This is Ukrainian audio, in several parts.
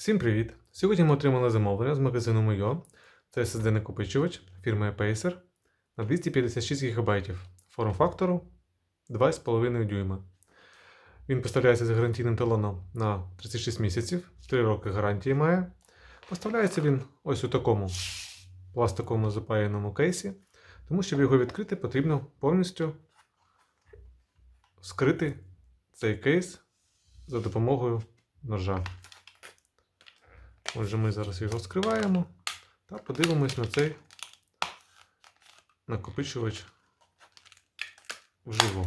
Всім привіт! Сьогодні ми отримали замовлення з магазину Мойо. Це SSD накопичувач фірми Apacer на 256 ГБ форм-фактору 2,5 дюйма. Він поставляється з гарантійним талоном на 36 місяців, 3 роки гарантії має. Поставляється він ось у такому пластиковому запаяному кейсі, тому щоб його відкрити, потрібно повністю вскрити цей кейс за допомогою ножа. Отже, ми зараз його скриваємо та подивимось на цей накопичувач вживу.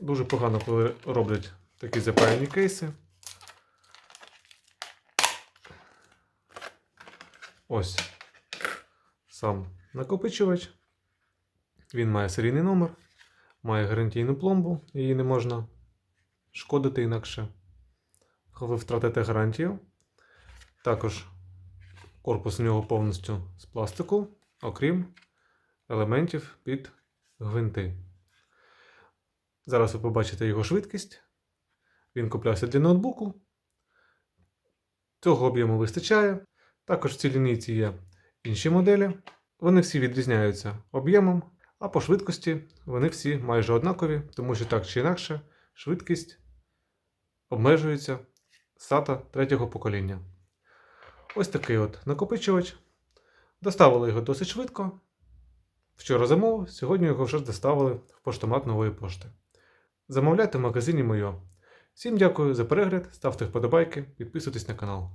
Дуже погано, коли роблять такі запаяні кейси. Ось сам накопичувач. Він має серійний номер, має гарантійну пломбу, її не можна шкодити інакше ви втратите гарантію. Також корпус у нього повністю з пластику, окрім елементів під гвинти. Зараз ви побачите його швидкість. Він куплявся для ноутбуку. Цього об'єму вистачає. Також в цій лінійці є інші моделі. Вони всі відрізняються об'ємом, а по швидкості вони всі майже однакові, тому що так чи інакше швидкість обмежується SATA третього покоління. Ось такий от накопичувач. Доставили його досить швидко. Вчора замовив, сьогодні його вже доставили в поштомат нової пошти. Замовляйте в магазині Мойо. Всім дякую за перегляд, ставте вподобайки, підписуйтесь на канал.